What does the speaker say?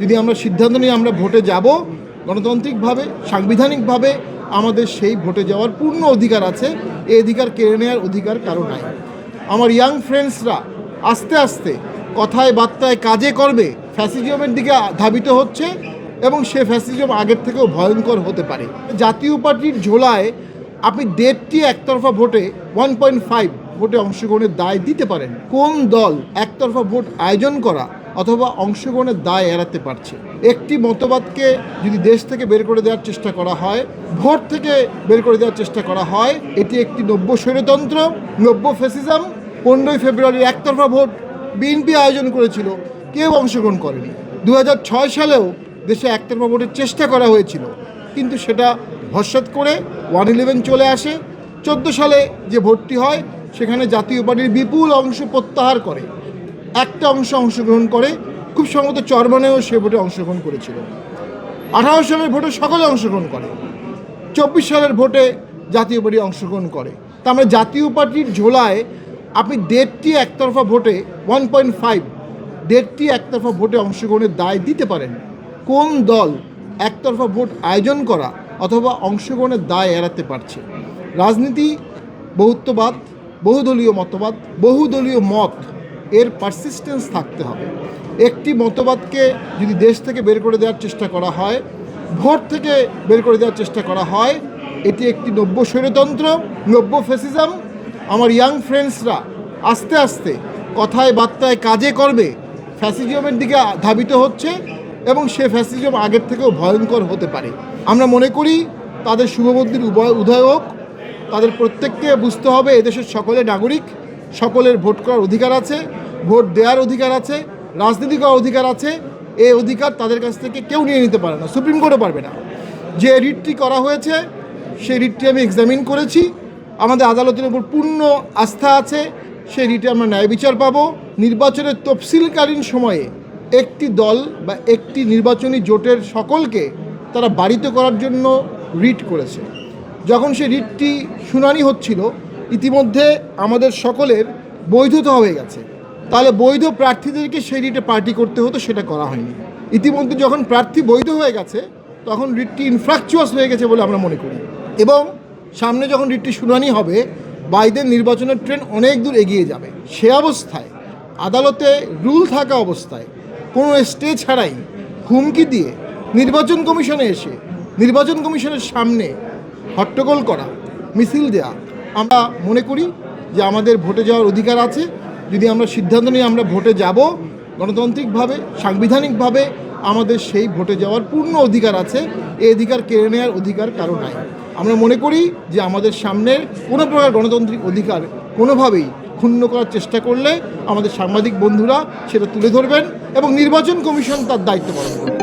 যদি আমরা সিদ্ধান্ত নিয়ে আমরা ভোটে যাব, গণতান্ত্রিকভাবে, সাংবিধানিকভাবে আমাদের সেই ভোটে যাওয়ার পূর্ণ অধিকার আছে। এই অধিকার কেড়ে নেওয়ার অধিকার কারও নাই। আমার ইয়াং ফ্রেন্ডসরা আস্তে আস্তে কথায় বার্তায় কাজে করবে ফ্যাসিজমের দিকে ধাবিত হচ্ছে এবং সে ফ্যাসিজম আগের থেকেও ভয়ঙ্কর হতে পারে। জাতীয় পার্টির ঝোলায় আপনি দেড়টি একতরফা ভোটে ওয়ান পয়েন্ট ফাইভ ভোটে অংশগ্রহণের দায় দিতে পারেন। কোন দল একতরফা ভোট আয়োজন করা অথবা অংশগ্রহণের দায় এড়াতে পারছে। একটি মতবাদকে যদি দেশ থেকে বের করে দেওয়ার চেষ্টা করা হয়, ভোট থেকে বের করে দেওয়ার চেষ্টা করা হয়, এটি একটি নব্য স্বৈরতন্ত্র, নব্য ফেসিজম পনেরোই ফেব্রুয়ারির একতরফা ভোট বিএনপি আয়োজন করেছিল, কেউ অংশগ্রহণ করেনি। দু হাজার ছয় সালেও দেশে একতরফা ভোটের চেষ্টা করা হয়েছিল, কিন্তু সেটা ভরসাত করে ওয়ান ইলেভেন চলে আসে। চোদ্দ সালে যে ভোটটি হয়, সেখানে জাতীয় পার্টির বিপুল অংশ প্রত্যাহার করে। একটা অংশ অংশগ্রহণ করে, খুব সম্ভবত চরমানেও সে ভোটে অংশগ্রহণ করেছিল। আঠারো সালের ভোটে সকলে অংশগ্রহণ করে। চব্বিশ সালের ভোটে জাতীয় পার্টি অংশগ্রহণ করে। তার মানে জাতীয় পার্টির ঝোলায় আপনি দেড়টি একতরফা ভোটে ওয়ান পয়েন্ট ফাইভ দেড়টি একতরফা ভোটে অংশগ্রহণের দায় দিতে পারেন। কোন দল একতরফা ভোট আয়োজন করা অথবা অংশগ্রহণের দায় এড়াতে পারছে? রাজনীতি, বহুত্ববাদ, বহুদলীয় মতবাদ, বহুদলীয় মত এর পারসিস্টেন্স থাকতে হবে। একটি মতবাদকে যদি দেশ থেকে বের করে দেওয়ার চেষ্টা করা হয়, ভোট থেকে বের করে দেওয়ার চেষ্টা করা হয়, এটি একটি নব্য স্বৈরতন্ত্র নব্য ফেসিজম আমার ইয়াং ফ্রেন্ডসরা আস্তে আস্তে কথায় বার্তায় কাজে করবে ফ্যাসিজমের দিকে ধাবিত হচ্ছে এবং সে ফ্যাসিজম আগের থেকেও ভয়ঙ্কর হতে পারে। আমরা মনে করি তাদের শুভবুদ্ধির উভয় উদয় হোক তাদের প্রত্যেককে বুঝতে হবে এদেশের সকলে নাগরিক। সকলের ভোট করার অধিকার আছে, ভোট দেওয়ার অধিকার আছে, রাজনীতি করার অধিকার আছে এই অধিকার তাদের কাছ থেকে কেউ নিয়ে নিতে পারে না, সুপ্রিম কোর্টও পারবে না। যে রিটটি করা হয়েছে, সেই রিটটি আমি এক্সামিন করেছি, আমাদের আদালতের উপর পূর্ণ আস্থা আছে, সেই রিটে আমরা ন্যায় বিচার পাবো। নির্বাচনের তফসিলকালীন সময়ে একটি দল বা একটি নির্বাচনী জোটের সকলকে তারা বাড়িতে করার জন্য রিট করেছে। যখন সে রিটটি শুনানি হচ্ছিল ইতিমধ্যে আমাদের সকলের বৈধতা হয়ে গেছে। তাহলে বৈধ প্রার্থীদেরকে সেই রিটে পার্টি করতে হতো, সেটা করা হয়নি। ইতিমধ্যে যখন প্রার্থী বৈধ হয়ে গেছে, তখন রিটটি ইনফ্রাকচুয়াস হয়ে গেছে বলে আমরা মনে করি। এবং সামনে যখন রিটটি শুনানি হবে, বাইদের নির্বাচনের ট্রেন অনেক দূর এগিয়ে যাবে। সে অবস্থায়, আদালতে রুল থাকা অবস্থায়, কোনো স্টে ছাড়াই হুমকি দিয়ে নির্বাচন কমিশনে এসে, নির্বাচন কমিশনের সামনে হট্টগোল করা, মিছিল দেয়া আমরা মনে করি যে আমাদের ভোটে যাওয়ার অধিকার আছে। যদি আমরা সিদ্ধান্ত নিয়ে আমরা ভোটে যাব, গণতান্ত্রিকভাবে, সাংবিধানিকভাবে আমাদের সেই ভোটে যাওয়ার পূর্ণ অধিকার আছে। এই অধিকার কেড়ে নেওয়ার অধিকার কারও নাই। আমরা মনে করি যে আমাদের সামনে কোনো প্রকার গণতান্ত্রিক অধিকার কোনোভাবেই ক্ষুণ্ণ করার চেষ্টা করলে আমাদের সাংবাদিক বন্ধুরা সেটা তুলে ধরবেন এবং নির্বাচন কমিশন তার দায়িত্ব পালন করবে।